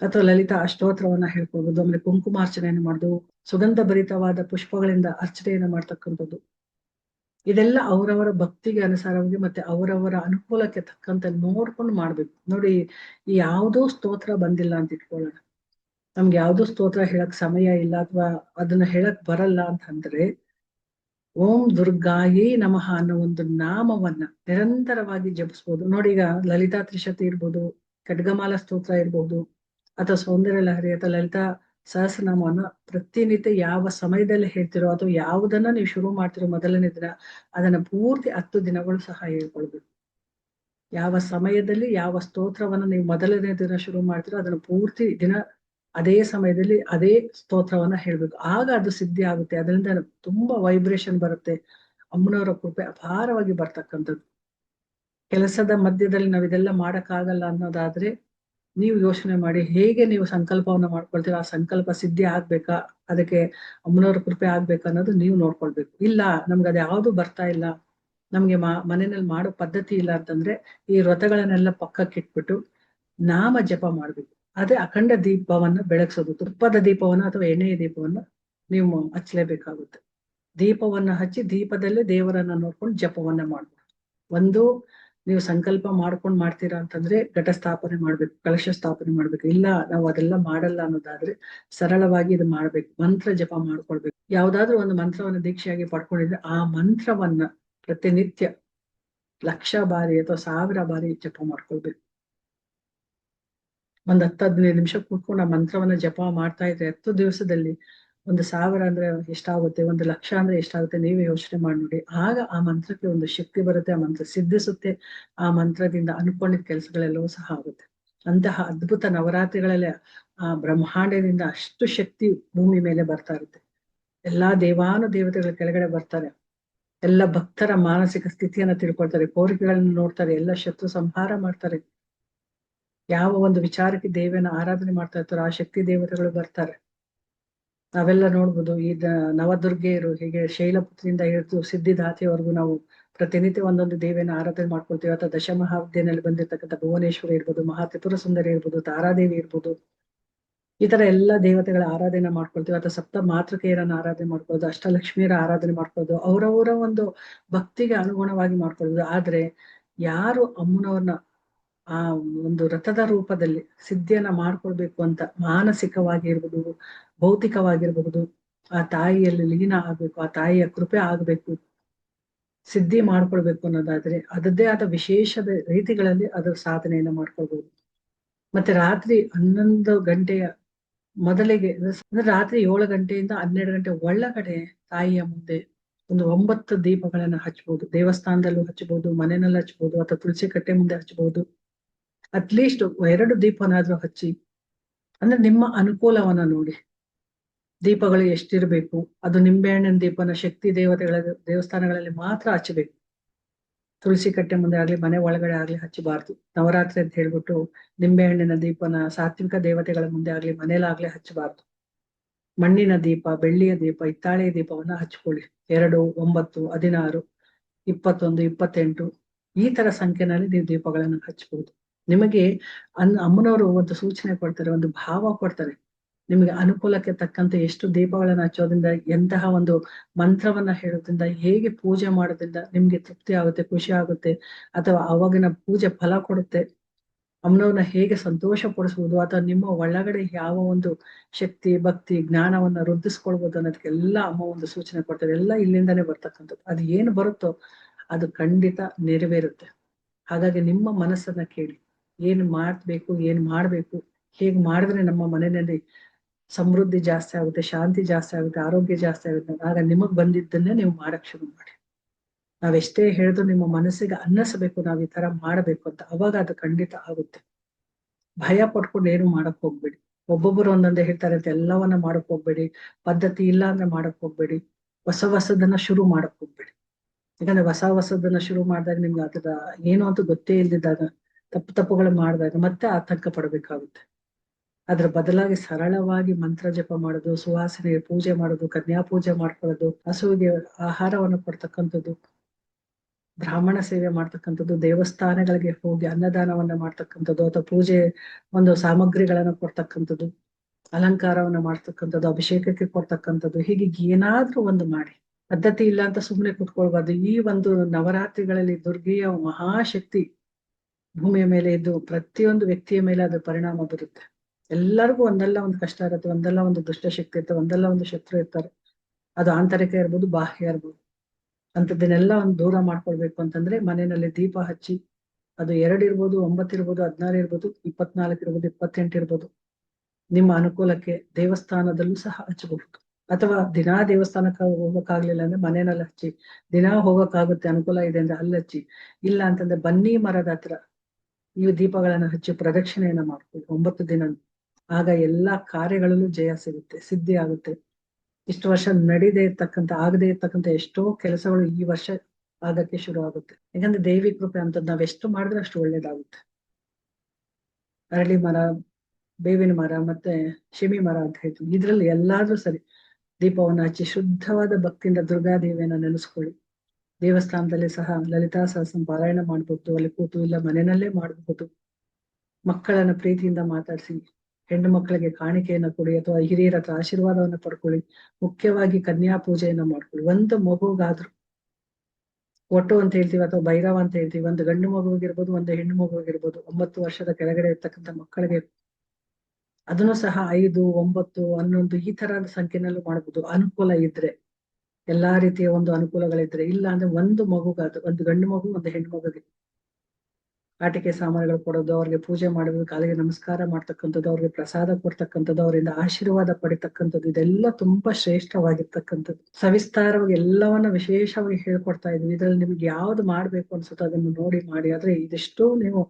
ಅಥವಾ ಲಲಿತಾ ಅಷ್ಟೋತ್ರವನ್ನ ಹೇಳ್ಕೊಳ್ಬಹುದು. ಆಮೇಲೆ ಕುಂಕುಮಾರ್ಚನೆಯನ್ನು ಮಾಡುದು ಸುಗಂಧ ಭರಿತವಾದ ಪುಷ್ಪಗಳಿಂದ ಅರ್ಚನೆಯನ್ನ ಮಾಡ್ತಕ್ಕಂಥದ್ದು. ಇದೆಲ್ಲ ಅವರವರ ಭಕ್ತಿಗೆ ಅನುಸಾರವಾಗಿ ಮತ್ತೆ ಅವರವರ ಅನುಕೂಲಕ್ಕೆ ತಕ್ಕಂತ ನೋಡ್ಕೊಂಡು ಮಾಡ್ಬೇಕು. ನೋಡಿ ಯಾವುದೋ ಸ್ತೋತ್ರ ಬಂದಿಲ್ಲ ಅಂತ ಇಟ್ಕೊಳ್ಳೋಣ. ನಮ್ಗೆ ಯಾವ್ದೋ ಸ್ತೋತ್ರ ಹೇಳಕ್ ಸಮಯ ಇಲ್ಲ ಅಥವಾ ಅದನ್ನ ಹೇಳಕ್ ಬರಲ್ಲ ಅಂತಂದ್ರೆ, ಓಂ ದುರ್ಗಾಯೇ ನಮಃ ಅನ್ನೋ ಒಂದು ನಾಮವನ್ನ ನಿರಂತರವಾಗಿ ಜಪಿಸ್ಬೋದು. ನೋಡಿ, ಈಗ ಲಲಿತಾ ತ್ರಿಶತಿ ಇರ್ಬೋದು, ಖಡ್ಗಮಾಲ ಸ್ತೋತ್ರ ಇರ್ಬೋದು, ಅಥವಾ ಸೌಂದರ್ಯ ಲಹರಿ ಅಥವಾ ಲಲಿತಾ ಸಹಸ್ರನಾಮವನ್ನ ಪ್ರತಿನಿತ್ಯ ಯಾವ ಸಮಯದಲ್ಲಿ ಹೇಳ್ತಿರೋ ಅಥವಾ ಯಾವುದನ್ನ ನೀವು ಶುರು ಮಾಡ್ತಿರೋ ಮೊದಲನೇ ದಿನ, ಅದನ್ನ ಪೂರ್ತಿ ಹತ್ತು ದಿನಗಳು ಸಹ ಹೇಳ್ಕೊಳ್ಬೇಕು. ಯಾವ ಸಮಯದಲ್ಲಿ ಯಾವ ಸ್ತೋತ್ರವನ್ನ ನೀವು ಮೊದಲನೇ ದಿನ ಶುರು ಮಾಡ್ತಿರೋ ಅದನ್ನ ಪೂರ್ತಿ ದಿನ ಅದೇ ಸಮಯದಲ್ಲಿ ಅದೇ ಸ್ತೋತ್ರವನ್ನ ಹೇಳ್ಬೇಕು. ಆಗ ಅದು ಸಿದ್ಧಿ ಆಗುತ್ತೆ. ಅದರಿಂದ ತುಂಬಾ ವೈಬ್ರೇಷನ್ ಬರುತ್ತೆ. ಅಮ್ಮನವರ ಕೃಪೆ ಅಪಾರವಾಗಿ ಬರ್ತಕ್ಕಂಥದ್ದು. ಕೆಲಸದ ಮಧ್ಯದಲ್ಲಿ ನಾವು ಇದೆಲ್ಲ ಮಾಡಕ್ಕಾಗಲ್ಲ ಅನ್ನೋದಾದ್ರೆ ನೀವು ಯೋಚನೆ ಮಾಡಿ ಹೇಗೆ ನೀವು ಸಂಕಲ್ಪವನ್ನ ಮಾಡ್ಕೊಳ್ತೀರ, ಆ ಸಂಕಲ್ಪ ಸಿದ್ಧಿ ಆಗ್ಬೇಕಾ, ಅದಕ್ಕೆ ಅಮ್ಮನವ್ರ ಕೃಪೆ ಆಗ್ಬೇಕಾ ಅನ್ನೋದು ನೀವು ನೋಡ್ಕೊಳ್ಬೇಕು. ಇಲ್ಲ, ನಮ್ಗೆ ಅದು ಯಾವ್ದು ಬರ್ತಾ ಇಲ್ಲ, ನಮ್ಗೆ ಮಾ, ಮನೆಯಲ್ಲಿ ಮಾಡೋ ಪದ್ಧತಿ ಇಲ್ಲ ಅಂತಂದ್ರೆ ಈ ವ್ರತಗಳನ್ನೆಲ್ಲ ಪಕ್ಕಕ್ಕೆ ಇಟ್ಬಿಟ್ಟು ನಾಮ ಜಪ ಮಾಡ್ಬೇಕು. ಅದೇ ಅಖಂಡ ದೀಪವನ್ನ ಬೆಳಗ್ಸೋದು. ತುಪ್ಪದ ದೀಪವನ್ನ ಅಥವಾ ಎಣ್ಣೆಯ ದೀಪವನ್ನ ನೀವು ಹಚ್ಚಲೇಬೇಕಾಗುತ್ತೆ. ದೀಪವನ್ನ ಹಚ್ಚಿ ದೀಪದಲ್ಲೇ ದೇವರನ್ನ ನೋಡ್ಕೊಂಡು ಜಪವನ್ನ ಮಾಡ್ಬೇಕು. ಒಂದು ನೀವು ಸಂಕಲ್ಪ ಮಾಡ್ಕೊಂಡ್ ಮಾಡ್ತೀರಾ ಅಂತಂದ್ರೆ ಘಟ ಸ್ಥಾಪನೆ ಮಾಡ್ಬೇಕು, ಕಲಶ ಸ್ಥಾಪನೆ ಮಾಡ್ಬೇಕು. ಇಲ್ಲ, ನಾವು ಅದೆಲ್ಲ ಮಾಡಲ್ಲ ಅನ್ನೋದಾದ್ರೆ ಸರಳವಾಗಿ ಇದು ಮಾಡ್ಬೇಕು. ಮಂತ್ರ ಜಪ ಮಾಡ್ಕೊಳ್ಬೇಕು. ಯಾವ್ದಾದ್ರು ಒಂದು ಮಂತ್ರವನ್ನ ದೀಕ್ಷೆಯಾಗಿ ಪಡ್ಕೊಂಡಿದ್ರೆ ಆ ಮಂತ್ರವನ್ನ ಪ್ರತಿನಿತ್ಯ ಲಕ್ಷ ಬಾರಿ ಅಥವಾ ಸಾವಿರ ಬಾರಿ ಜಪ ಮಾಡ್ಕೊಳ್ಬೇಕು. ಒಂದ್ ಹತ್ತು ಹದಿನೈದು ನಿಮಿಷ ಕೂತ್ಕೊಂಡು ಆ ಮಂತ್ರವನ್ನ ಜಪ ಮಾಡ್ತಾ ಇದ್ರೆ ಹತ್ತು ದಿವಸದಲ್ಲಿ ಒಂದು ಸಾವಿರ ಅಂದ್ರೆ ಎಷ್ಟಾಗುತ್ತೆ ಒಂದು ಲಕ್ಷ ಅಂದ್ರೆ ಎಷ್ಟಾಗುತ್ತೆ ನೀವೇ ಯೋಚನೆ ಮಾಡಿ ನೋಡಿ. ಆಗ ಆ ಮಂತ್ರಕ್ಕೆ ಒಂದು ಶಕ್ತಿ ಬರುತ್ತೆ, ಆ ಮಂತ್ರ ಸಿದ್ಧಿಸುತ್ತೆ, ಆ ಮಂತ್ರದಿಂದ ಅನ್ಕೊಂಡಿದ್ದ ಕೆಲಸಗಳೆಲ್ಲವೂ ಸಹ ಆಗುತ್ತೆ. ಅಂತಹ ಅದ್ಭುತ ನವರಾತ್ರಿಗಳಲ್ಲಿ ಆ ಬ್ರಹ್ಮಾಂಡದಿಂದ ಅಷ್ಟು ಶಕ್ತಿ ಭೂಮಿ ಮೇಲೆ ಬರ್ತಾ ಇರುತ್ತೆ. ಎಲ್ಲಾ ದೇವಾನು ದೇವತೆಗಳ ಕೆಳಗಡೆ ಬರ್ತಾರೆ. ಎಲ್ಲ ಭಕ್ತರ ಮಾನಸಿಕ ಸ್ಥಿತಿಯನ್ನ ತಿಳ್ಕೊಳ್ತಾರೆ, ಕೋರಿಕೆಗಳನ್ನ ನೋಡ್ತಾರೆ, ಎಲ್ಲ ಶತ್ರು ಸಂಹಾರ ಮಾಡ್ತಾರೆ. ಯಾವ ಒಂದು ವಿಚಾರಕ್ಕೆ ದೇವಿಯನ್ನ ಆರಾಧನೆ ಮಾಡ್ತಾ ಇರ್ತಾರೋ, ಆ ಶಕ್ತಿ ದೇವತೆಗಳು ಬರ್ತಾರೆ. ನಾವೆಲ್ಲ ನೋಡ್ಬೋದು, ಈ ನವದುರ್ಗೆಯರು ಹೀಗೆ ಶೈಲಪುತ್ರಿಯಿಂದ ಹಿಡಿದು ಸಿದ್ಧಿದಾತಿಯವರೆಗೂ ನಾವು ಪ್ರತಿನಿತ್ಯ ಒಂದೊಂದು ದೇವಿಯನ್ನು ಆರಾಧನೆ ಮಾಡ್ಕೊಳ್ತೀವಿ. ಅಥವಾ ದಶಮಹಾವಿದ್ಯೆಯಲ್ಲಿ ಬಂದಿರತಕ್ಕಂಥ ಭುವನೇಶ್ವರಿ ಇರ್ಬೋದು ಮಹಾ ತ್ರಿಪುರ ಸುಂದರಿ ಇರ್ಬೋದು, ತಾರಾದೇವಿ ಇರ್ಬೋದು, ಈ ತರ ಎಲ್ಲ ದೇವತೆಗಳ ಆರಾಧನೆ ಮಾಡ್ಕೊಳ್ತೀವಿ. ಅಥವಾ ಸಪ್ತ ಮಾತೃಕೆಯರನ್ನು ಆರಾಧನೆ ಮಾಡ್ಕೊಳ್ಳೋದು ಅಷ್ಟಲಕ್ಷ್ಮಿಯರ ಆರಾಧನೆ ಮಾಡ್ಕೊಳ್ಳೋದು ಅವರವರ ಒಂದು ಭಕ್ತಿಗೆ ಅನುಗುಣವಾಗಿ ಮಾಡ್ಕೊಳ್ಳೋದು ಆದ್ರೆ ಯಾರು ಅಮ್ಮನವ್ರನ್ನ ಆ ಒಂದು ರಥದ ರೂಪದಲ್ಲಿ ಸಿದ್ಧಿಯನ್ನ ಮಾಡ್ಕೊಳ್ಬೇಕು ಅಂತ ಮಾನಸಿಕವಾಗಿ ಇರ್ಬೋದು ಭೌತಿಕವಾಗಿರ್ಬಹುದು. ಆ ತಾಯಿಯಲ್ಲಿ ಲೀನ ಆಗ್ಬೇಕು, ಆ ತಾಯಿಯ ಕೃಪೆ ಆಗ್ಬೇಕು, ಸಿದ್ಧಿ ಮಾಡ್ಕೊಳ್ಬೇಕು ಅನ್ನೋದಾದ್ರೆ ಅದದ್ದೇ ಆದ ವಿಶೇಷದ ರೀತಿಗಳಲ್ಲಿ ಅದರ ಸಾಧನೆಯನ್ನ ಮಾಡ್ಕೊಳ್ಬಹುದು ಮತ್ತೆ ರಾತ್ರಿ ಹನ್ನೊಂದು ಗಂಟೆಯ ಮೊದಲಿಗೆ, ಅಂದ್ರೆ ರಾತ್ರಿ ಏಳು ಗಂಟೆಯಿಂದ ಹನ್ನೆರಡು ಗಂಟೆ ಒಳಗಡೆ ತಾಯಿಯ ಮುಂದೆ ಒಂದು ಒಂಬತ್ತು ದೀಪಗಳನ್ನ ಹಚ್ಬಹುದು ದೇವಸ್ಥಾನದಲ್ಲೂ ಹಚ್ಚಬಹುದು ಮನೆಯಲ್ಲಿ ಹಚ್ಬಹುದು ಅಥವಾ ತುಳಸಿ ಕಟ್ಟೆ ಮುಂದೆ ಹಚ್ಚಬಹುದು ಅಟ್ಲೀಸ್ಟ್ ಎರಡು ದೀಪನಾದ್ರೂ ಹಚ್ಚಿ, ಅಂದ್ರೆ ನಿಮ್ಮ ಅನುಕೂಲವನ್ನ ನೋಡಿ. ದೀಪಗಳು ಎಷ್ಟಿರಬೇಕು? ಅದು ನಿಂಬೆಹಣ್ಣಿನ ದೀಪನ ಶಕ್ತಿ ದೇವತೆಗಳ ದೇವಸ್ಥಾನಗಳಲ್ಲಿ ಮಾತ್ರ ಹಚ್ಚಬೇಕು. ತುಳಸಿ ಕಟ್ಟೆ ಮುಂದೆ ಆಗ್ಲಿ, ಮನೆ ಒಳಗಡೆ ಆಗ್ಲಿ ಹಚ್ಚಬಾರ್ದು. ನವರಾತ್ರಿ ಅಂತ ಹೇಳ್ಬಿಟ್ಟು ನಿಂಬೆಹಣ್ಣಿನ ದೀಪನ ಸಾತ್ವಿಕ ದೇವತೆಗಳ ಮುಂದೆ ಆಗ್ಲಿ ಮನೇಲಾಗ್ಲಿ ಹಚ್ಚಬಾರ್ದು. ಮಣ್ಣಿನ ದೀಪ, ಬೆಳ್ಳಿಯ ದೀಪ, ಹಿತ್ತಾಳೆಯ ದೀಪವನ್ನ ಹಚ್ಕೊಳ್ಳಿ. ಎರಡು, ಒಂಬತ್ತು, ಹದಿನಾರು, ಇಪ್ಪತ್ತೊಂದು, ಇಪ್ಪತ್ತೆಂಟು, ಈ ತರ ಸಂಖ್ಯೆನಲ್ಲಿ ನೀವು ದೀಪಗಳನ್ನು ಹಚ್ಚಬಹುದು. ನಿಮಗೆ ಅನ್, ಅಮ್ಮನವರು ಒಂದು ಸೂಚನೆ ಕೊಡ್ತಾರೆ, ಒಂದು ಭಾವ ಕೊಡ್ತಾರೆ. ನಿಮಗೆ ಅನುಕೂಲಕ್ಕೆ ತಕ್ಕಂತೆ ಎಷ್ಟು ದೀಪಗಳನ್ನು ಹಚ್ಚೋದ್ರಿಂದ ಎಂತಹ ಒಂದು ಮಂತ್ರವನ್ನ ಹೇಳೋದ್ರಿಂದ, ಹೇಗೆ ಪೂಜೆ ಮಾಡೋದ್ರಿಂದ ನಿಮ್ಗೆ ತೃಪ್ತಿ ಆಗುತ್ತೆ, ಖುಷಿ ಆಗುತ್ತೆ, ಅಥವಾ ಅವಾಗಿನ ಪೂಜೆ ಫಲ ಕೊಡುತ್ತೆ, ಅಮ್ಮನವ್ರನ್ನ ಹೇಗೆ ಸಂತೋಷ ಪಡಿಸ್ಬೋದು, ಅಥವಾ ನಿಮ್ಮ ಒಳಗಡೆ ಯಾವ ಒಂದು ಶಕ್ತಿ, ಭಕ್ತಿ, ಜ್ಞಾನವನ್ನ ವೃದ್ಧಿಸ್ಕೊಳ್ಬೋದು ಅನ್ನೋದಕ್ಕೆಲ್ಲ ಅಮ್ಮ ಒಂದು ಸೂಚನೆ ಕೊಡ್ತಾರೆ. ಎಲ್ಲ ಇಲ್ಲಿಂದಾನೇ ಬರ್ತಕ್ಕಂಥದ್ದು. ಅದು ಏನು ಬರುತ್ತೋ ಅದು ಖಂಡಿತ ನೆರವೇರುತ್ತೆ. ಹಾಗಾಗಿ ನಿಮ್ಮ ಮನಸ್ಸನ್ನ ಕೇಳಿ. ಏನ್ ಮಾಡ್ಬೇಕು ಏನ್ ಮಾಡ್ಬೇಕು, ಹೇಗ್ ಮಾಡಿದ್ರೆ ನಮ್ಮ ಮನೆಯಲ್ಲಿ ಸಮೃದ್ಧಿ ಜಾಸ್ತಿ ಆಗುತ್ತೆ, ಶಾಂತಿ ಜಾಸ್ತಿ ಆಗುತ್ತೆ, ಆರೋಗ್ಯ ಜಾಸ್ತಿ ಆಗುತ್ತೆ ಆಗ ನಿಮಗ್ ಬಂದಿದ್ದನ್ನೇ ನೀವು ಮಾಡಕ್ ಶುರು ಮಾಡಿ. ನಾವೆಷ್ಟೇ ಹೇಳಿದ್ರು ನಿಮ್ಮ ಮನಸ್ಸಿಗೆ ಅನ್ನಿಸ್ಬೇಕು, ನಾವ್ ಈ ತರ ಮಾಡಬೇಕು ಅಂತ. ಅವಾಗ ಅದು ಖಂಡಿತ ಆಗುತ್ತೆ. ಭಯ ಪಟ್ಕೊಂಡು ಏನು ಮಾಡಕ್ ಹೋಗ್ಬೇಡಿ. ಒಬ್ಬೊಬ್ಬರು ಒಂದೊಂದೇ ಹೇಳ್ತಾರೆ ಅಂತ, ಎಲ್ಲವನ್ನ ಮಾಡಕ್ ಹೋಗ್ಬೇಡಿ. ಪದ್ಧತಿ ಇಲ್ಲ ಅಂದ್ರೆ ಮಾಡಕ್ ಹೋಗ್ಬೇಡಿ. ಹೊಸ ಹೊಸದನ್ನ ಶುರು ಮಾಡಕ್ ಹೋಗ್ಬೇಡಿ. ಯಾಕಂದ್ರೆ ಹೊಸ ಹೊಸದನ್ನ ಶುರು ಮಾಡಿದಾಗ ನಿಮ್ಗೆ ಅದರ ಏನು ಅಂತ ಗೊತ್ತೇ ಇಲ್ದಿದ್ದಾಗ, ತಪ್ಪು ತಪ್ಪುಗಳು ಮಾಡಿದಾಗ ಮತ್ತೆ ಆತಂಕ ಪಡಬೇಕಾಗುತ್ತೆ. ಅದ್ರ ಬದಲಾಗಿ ಸರಳವಾಗಿ ಮಂತ್ರ ಜಪ ಮಾಡೋದು ಸುವಾಸನೆ ಪೂಜೆ ಮಾಡೋದು, ಕನ್ಯಾ ಪೂಜೆ ಮಾಡ್ಕೊಳ್ಳೋದು, ಹಸುವಿಗೆ ಆಹಾರವನ್ನು ಕೊಡ್ತಕ್ಕಂಥದ್ದು, ಬ್ರಾಹ್ಮಣ ಸೇವೆ ಮಾಡ್ತಕ್ಕಂಥದ್ದು, ದೇವಸ್ಥಾನಗಳಿಗೆ ಹೋಗಿ ಅನ್ನದಾನವನ್ನ ಮಾಡ್ತಕ್ಕಂಥದ್ದು ಅಥವಾ ಪೂಜೆ ಒಂದು ಸಾಮಗ್ರಿಗಳನ್ನ ಕೊಡ್ತಕ್ಕಂಥದ್ದು, ಅಲಂಕಾರವನ್ನ ಮಾಡ್ತಕ್ಕಂಥದ್ದು, ಅಭಿಷೇಕಕ್ಕೆ ಕೊಡ್ತಕ್ಕಂಥದ್ದು, ಹೀಗೆ ಏನಾದ್ರೂ ಒಂದು ಮಾಡಿ. ಪದ್ಧತಿ ಇಲ್ಲ ಅಂತ ಸುಮ್ಮನೆ ಕುತ್ಕೊಳ್ಬಾರ್ದು. ಈ ಒಂದು ನವರಾತ್ರಿಗಳಲ್ಲಿ ದುರ್ಗೆಯ ಮಹಾಶಕ್ತಿ ಭೂಮಿಯ ಮೇಲೆ ಇದ್ದು ಪ್ರತಿಯೊಂದು ವ್ಯಕ್ತಿಯ ಮೇಲೆ ಅದು ಪರಿಣಾಮ ಬರುತ್ತೆ. ಎಲ್ಲರಿಗೂ ಒಂದಲ್ಲ ಒಂದು ಕಷ್ಟ ಇರುತ್ತೆ, ಒಂದಲ್ಲ ಒಂದು ದುಷ್ಟಶಕ್ತಿ ಇರುತ್ತೆ, ಒಂದಲ್ಲ ಒಂದು ಶತ್ರು ಇರ್ತಾರೆ. ಅದು ಆಂತರಿಕ ಇರ್ಬೋದು, ಬಾಹ್ಯ ಇರ್ಬೋದು. ಅಂತದನ್ನೆಲ್ಲ ಒಂದು ದೂರ ಮಾಡ್ಕೊಳ್ಬೇಕು ಅಂತಂದ್ರೆ ಮನೆಯಲ್ಲಿ ದೀಪ ಹಚ್ಚಿ, ಅದು ಎರಡ್ ಇರ್ಬೋದು, ಒಂಬತ್ತು ಇರ್ಬೋದು, ಹದಿನಾರು ಇರ್ಬೋದು, ಇಪ್ಪತ್ನಾಲ್ಕು ಇರ್ಬೋದು, ಇಪ್ಪತ್ತೆಂಟು ಇರ್ಬೋದು. ನಿಮ್ಮ ಅನುಕೂಲಕ್ಕೆ ದೇವಸ್ಥಾನದಲ್ಲೂ ಸಹ ಹಚ್ಚಬಹುದು. ಅಥವಾ ದಿನಾ ದೇವಸ್ಥಾನಕ್ಕೆ ಹೋಗಕ್ಕಾಗ್ಲಿಲ್ಲ ಅಂದ್ರೆ ಮನೆಯಲ್ಲಿ ಹಚ್ಚಿ, ದಿನಾ ಹೋಗಕ್ಕಾಗುತ್ತೆ, ಅನುಕೂಲ ಇದೆ ಅಂದ್ರೆ ಅಲ್ಲಿ ಹಚ್ಚಿ. ಇಲ್ಲ ಅಂತಂದ್ರೆ ಬನ್ನಿ ಮರದ ಹತ್ರ ಈ ದೀಪಗಳನ್ನ ಹಚ್ಚಿ ಪ್ರದಕ್ಷಿಣೆಯನ್ನ ಮಾಡ್ಕೊಳ್ಳಿ ಒಂಬತ್ತು ದಿನ ಆಗ ಎಲ್ಲಾ ಕಾರ್ಯಗಳಲ್ಲೂ ಜಯ ಸಿಗುತ್ತೆ, ಸಿದ್ಧಿ ಆಗುತ್ತೆ. ಇಷ್ಟು ವರ್ಷ ನಡೀದೇ ಇರ್ತಕ್ಕಂಥ, ಆಗದೆ ಇರ್ತಕ್ಕಂಥ ಎಷ್ಟೋ ಕೆಲಸಗಳು ಈ ವರ್ಷ ಆಗಕ್ಕೆ ಶುರು ಆಗುತ್ತೆ. ಯಾಕಂದ್ರೆ ದೇವಿ ಕೃಪೆ ಅಂತದ್ ನಾವ್ ಎಷ್ಟು ಮಾಡಿದ್ರೆ ಅಷ್ಟು ಒಳ್ಳೇದಾಗುತ್ತೆ. ಅರಳಿ ಮರ, ಬೇವಿನ ಮರ ಮತ್ತೆ ಶಿಮಿ ಮರ ಅಂತ ಹೇಳ್ತೀವಿ. ಇದ್ರಲ್ಲಿ ಎಲ್ಲಾದ್ರೂ ಸರಿ, ದೀಪವನ್ನ ಹಚ್ಚಿ ಶುದ್ಧವಾದ ಭಕ್ತಿಯಿಂದ ದುರ್ಗಾದೇವಿಯನ್ನ ನೆನೆಸ್ಕೊಳ್ಳಿ. ದೇವಸ್ಥಾನದಲ್ಲಿ ಸಹ ಲಲಿತಾ ಸಹಸ್ರ ಪಾರಾಯಣ ಮಾಡಬಹುದು ಅಲ್ಲಿ ಕೂತು ಇಲ್ಲ ಮನೆಯಲ್ಲೇ ಮಾಡಬಹುದು ಮಕ್ಕಳನ್ನ ಪ್ರೀತಿಯಿಂದ ಮಾತಾಡಿಸಿ. ಹೆಣ್ಣು ಮಕ್ಕಳಿಗೆ ಕಾಣಿಕೆಯನ್ನ ಕೊಡಿ ಅಥವಾ ಹಿರಿಯರ ಹತ್ರ ಆಶೀರ್ವಾದವನ್ನ ಪಡ್ಕೊಳ್ಳಿ. ಮುಖ್ಯವಾಗಿ ಕನ್ಯಾ ಪೂಜೆಯನ್ನ ಮಾಡ್ಕೊಳ್ಳಿ. ಒಂದು ಮಗುಗಾದ್ರು, ಒಟ್ಟು ಅಂತ ಹೇಳ್ತೀವಿ ಅಥವಾ ಭೈರವ ಅಂತ ಹೇಳ್ತೀವಿ, ಒಂದು ಗಂಡು ಮಗುವಾಗಿರ್ಬೋದು, ಒಂದು ಹೆಣ್ಣು ಮಗುವಾಗಿರ್ಬೋದು, ಒಂಬತ್ತು ವರ್ಷದ ಕೆಳಗಡೆ ಇರ್ತಕ್ಕಂಥ ಮಕ್ಕಳಿಗೆ ಅದನ್ನು ಸಹ ಐದು, ಒಂಬತ್ತು, ಹನ್ನೊಂದು ಈ ತರದ ಸಂಖ್ಯೆನಲ್ಲೂ ಮಾಡಬಹುದು ಅನುಕೂಲ ಇದ್ರೆ, ಎಲ್ಲಾ ರೀತಿಯ ಒಂದು ಅನುಕೂಲಗಳಿದ್ರೆ. ಇಲ್ಲ ಅಂದ್ರೆ ಒಂದು ಮಗುಗಾದ್ರು, ಒಂದು ಗಂಡು ಮಗು, ಒಂದು ಹೆಣ್ಣು ಮಗುಗೆ. ಆಟಿಕೆ ಸಾಮಾನುಗಳು ಕೊಡೋದು, ಅವ್ರಿಗೆ ಪೂಜೆ ಮಾಡೋದು ಕಾಲಿಗೆ ನಮಸ್ಕಾರ ಮಾಡ್ತಕ್ಕಂಥದ್ದು, ಅವ್ರಿಗೆ ಪ್ರಸಾದ ಕೊಡ್ತಕ್ಕಂಥದ್ದು, ಅವರಿಂದ ಆಶೀರ್ವಾದ ಪಡಿತಕ್ಕಂಥದ್ದು, ಇದೆಲ್ಲ ತುಂಬಾ ಶ್ರೇಷ್ಠವಾಗಿರ್ತಕ್ಕಂಥದ್ದು. ಸವಿಸ್ತಾರವಾಗಿ ಎಲ್ಲವನ್ನ ವಿಶೇಷವಾಗಿ ಹೇಳ್ಕೊಡ್ತಾ ಇದ್ವಿ. ಇದ್ರಲ್ಲಿ ನಿಮ್ಗೆ ಯಾವ್ದು ಮಾಡ್ಬೇಕು ಅನ್ಸುತ್ತೋ ಅದನ್ನು ನೋಡಿ ಮಾಡಿ. ಆದ್ರೆ ಇದಿಷ್ಟು ನೀವು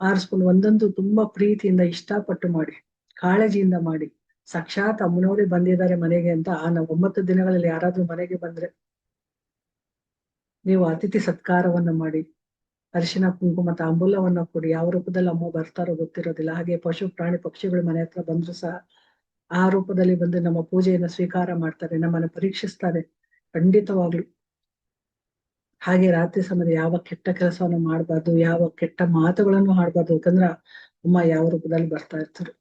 ಆರಿಸ್ಕೊಂಡು ಒಂದೊಂದು ತುಂಬಾ ಪ್ರೀತಿಯಿಂದ ಇಷ್ಟಪಟ್ಟು ಮಾಡಿ, ಕಾಳಜಿಯಿಂದ ಮಾಡಿ. ಸಾಕ್ಷಾತ್ ಅಮ್ಮನವರೇ ಬಂದಿದ್ದಾರೆ ಮನೆಗೆ ಅಂತ ಆ ನಾವು ಒಂಬತ್ತು ದಿನಗಳಲ್ಲಿ ಯಾರಾದ್ರೂ ಮನೆಗೆ ಬಂದ್ರೆ ನೀವು ಅತಿಥಿ ಸತ್ಕಾರವನ್ನ ಮಾಡಿ. ಅರಿಶಿನ, ಕುಂಕುಮ, ತಾಂಬೂಲವನ್ನ ಕೊಡಿ, ಯಾವ ರೂಪದಲ್ಲಿ ಅಮ್ಮ ಬರ್ತಾರೋ ಗೊತ್ತಿರೋದಿಲ್ಲ. ಹಾಗೆ ಪಶು, ಪ್ರಾಣಿ, ಪಕ್ಷಿಗಳು ಮನೆ ಹತ್ರ ಬಂದ್ರು ಸಹ ಆ ರೂಪದಲ್ಲಿ ಬಂದು ನಮ್ಮ ಪೂಜೆಯನ್ನ ಸ್ವೀಕಾರ ಮಾಡ್ತಾರೆ, ನಮ್ಮನ್ನ ಪರೀಕ್ಷಿಸ್ತಾರೆ, ಖಂಡಿತವಾಗ್ಲು. ಹಾಗೆ ರಾತ್ರಿ ಸಮಯದ ಯಾವ ಕೆಟ್ಟ ಕೆಲಸವನ್ನು ಮಾಡಬಾರ್ದು, ಯಾವ ಕೆಟ್ಟ ಮಾತುಗಳನ್ನು ಆಡ್ಬಾರ್ದು ಯಾಕಂದ್ರ ಅಮ್ಮ ಯಾವ ರೂಪದಲ್ಲಿ ಬರ್ತಾ ಇರ್ತಾರೆ.